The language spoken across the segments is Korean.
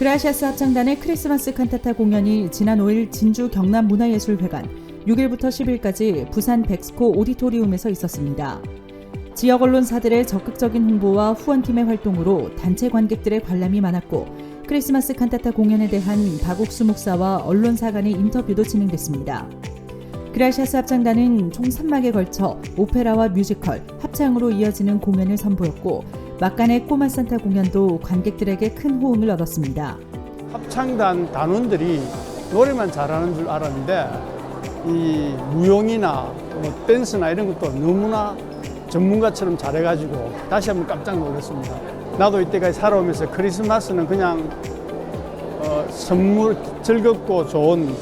그라시아스 합창단의 크리스마스 칸타타 공연이 지난 5일 진주 경남 문화예술회관, 6일부터 10일까지 부산 백스코 오디토리움에서 있었습니다. 지역 언론사들의 적극적인 홍보와 후원팀의 활동으로 단체 관객들의 관람이 많았고 크리스마스 칸타타 공연에 대한 박옥수 목사와 언론사 간의 인터뷰도 진행됐습니다. 그라시아스 합창단은 총 3막에 걸쳐 오페라와 뮤지컬, 합창으로 이어지는 공연을 선보였고 막간의 꼬마 산타 공연도 관객들에게 큰 호응을 얻었습니다. 합창단 단원들이 노래만 잘하는 줄 알았는데 이 무용이나 뭐 댄스나 이런 것도 너무나 전문가처럼 잘해가지고 다시 한번 깜짝 놀랐습니다. 나도 이때까지 살아오면서 크리스마스는 그냥 어, 선물 즐겁고 좋은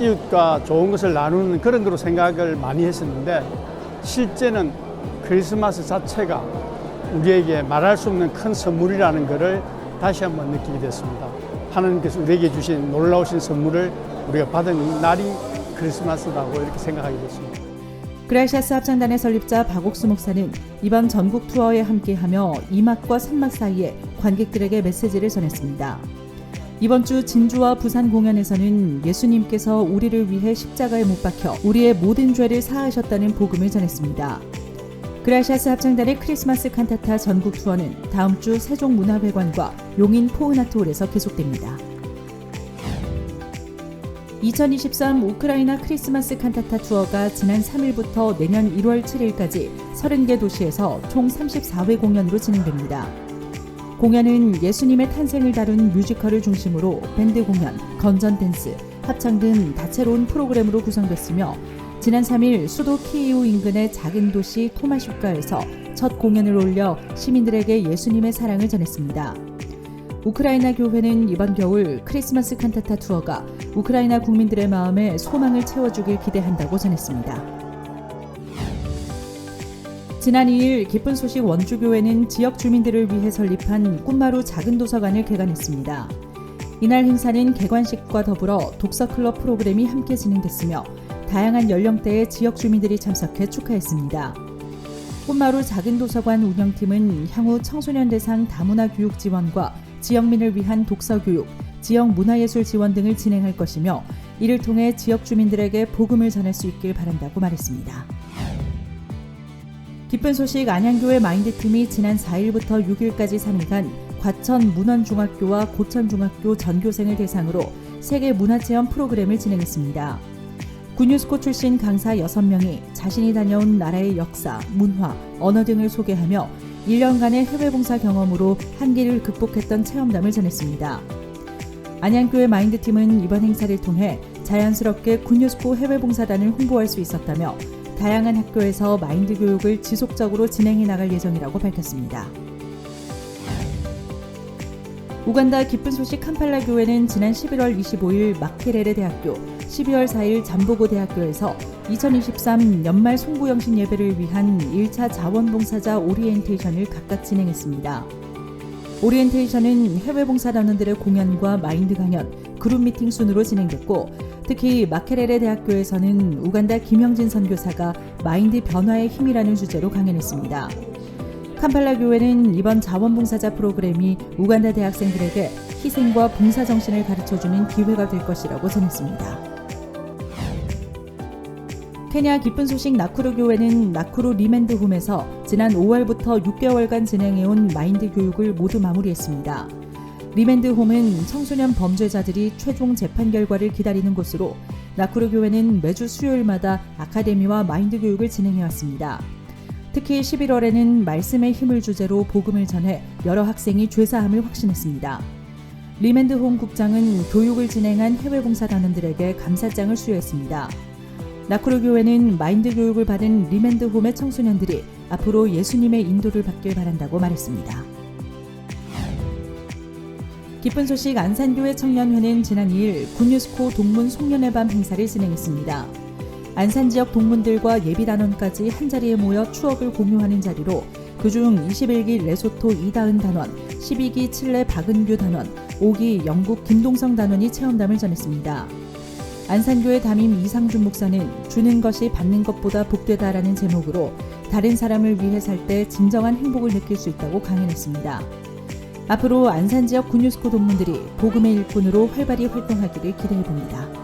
이웃과 좋은 것을 나누는 그런 거로 생각을 많이 했었는데 실제는 크리스마스 자체가 우리에게 말할 수 없는 큰 선물이라는 것을 다시 한번 느끼게 됐습니다. 하나님께서 우리에게 주신 놀라우신 선물을 우리가 받은 날이 크리스마스라고 이렇게 생각하게 됐습니다. 그라시아스 합창단의 설립자 박옥수 목사는 이번 전국 투어에 함께하며 이막과 산막 사이에 관객들에게 메시지를 전했습니다. 이번 주 진주와 부산 공연에서는 예수님께서 우리를 위해 십자가에 못 박혀 우리의 모든 죄를 사하셨다는 복음을 전했습니다. 그라시아스 합창단의 크리스마스 칸타타 전국 투어는 다음 주 세종문화회관과 용인 포은아트홀에서 계속됩니다. 2023 우크라이나 크리스마스 칸타타 투어가 지난 3일부터 내년 1월 7일까지 30개 도시에서 총 34회 공연으로 진행됩니다. 공연은 예수님의 탄생을 다룬 뮤지컬을 중심으로 밴드 공연, 건전 댄스, 합창 등 다채로운 프로그램으로 구성됐으며 지난 3일 수도 키이우 인근의 작은 도시 토마슈카에서 첫 공연을 올려 시민들에게 예수님의 사랑을 전했습니다. 우크라이나 교회는 이번 겨울 크리스마스 칸타타 투어가 우크라이나 국민들의 마음에 소망을 채워주길 기대한다고 전했습니다. 지난 2일 기쁜 소식 원주교회는 지역 주민들을 위해 설립한 꿈마루 작은 도서관을 개관했습니다. 이날 행사는 개관식과 더불어 독서클럽 프로그램이 함께 진행됐으며 다양한 연령대의 지역 주민들이 참석해 축하했습니다. 꿈마루 작은 도서관 운영팀은 향후 청소년 대상 다문화 교육 지원과 지역민을 위한 독서 교육, 지역 문화예술 지원 등을 진행할 것이며 이를 통해 지역 주민들에게 복음을 전할 수 있길 바란다고 말했습니다. 기쁜 소식 안양교회 마인드팀이 지난 4일부터 6일까지 3일간 과천 문원중학교와 고천중학교 전교생을 대상으로 세계 문화체험 프로그램을 진행했습니다. 구뉴스코 출신 강사 6명이 자신이 다녀온 나라의 역사, 문화, 언어 등을 소개하며 1년간의 해외 봉사 경험으로 한계를 극복했던 체험담을 전했습니다. 안양교회 마인드팀은 이번 행사를 통해 자연스럽게 구뉴스코 해외 봉사단을 홍보할 수 있었다며 다양한 학교에서 마인드 교육을 지속적으로 진행해 나갈 예정이라고 밝혔습니다. 우간다 기쁜 소식 캄팔라 교회는 지난 11월 25일 마케레레 대학교, 12월 4일 잠보고 대학교에서 2023 연말 송구영신 예배를 위한 1차 자원봉사자 오리엔테이션을 각각 진행했습니다. 오리엔테이션은 해외 봉사단원들의 공연과 마인드 강연, 그룹 미팅 순으로 진행됐고 특히 마케레레 대학교에서는 우간다 김영진 선교사가 마인드 변화의 힘이라는 주제로 강연했습니다. 캄팔라 교회는 이번 자원봉사자 프로그램이 우간다 대학생들에게 희생과 봉사 정신을 가르쳐주는 기회가 될 것이라고 전했습니다. 케냐 기쁜 소식 나쿠루 교회는 나쿠루 리맨드 홈에서 지난 5월부터 6개월간 진행해온 마인드 교육을 모두 마무리했습니다. 리맨드 홈은 청소년 범죄자들이 최종 재판 결과를 기다리는 곳으로 나쿠루 교회는 매주 수요일마다 아카데미와 마인드 교육을 진행해왔습니다. 특히 11월에는 말씀의 힘을 주제로 복음을 전해 여러 학생이 죄사함을 확신했습니다. 리맨드 홈 국장은 교육을 진행한 해외 봉사단원들에게 감사장을 수여했습니다. 나쿠르 교회는 마인드 교육을 받은 리맨드 홈의 청소년들이 앞으로 예수님의 인도를 받길 바란다고 말했습니다. 기쁜 소식 안산교회 청년회는 지난 2일 군유스코 동문 송년회 밤 행사를 진행했습니다. 안산 지역 동문들과 예비단원까지 한자리에 모여 추억을 공유하는 자리로 그중 21기 레소토 이다은 단원, 12기 칠레 박은규 단원, 5기 영국 김동성 단원이 체험담을 전했습니다. 안산교회 담임 이상준 목사는 주는 것이 받는 것보다 복되다라는 제목으로 다른 사람을 위해 살 때 진정한 행복을 느낄 수 있다고 강연했습니다. 앞으로 안산 지역 군유스코 동문들이 복음의 일꾼으로 활발히 활동하기를 기대해 봅니다.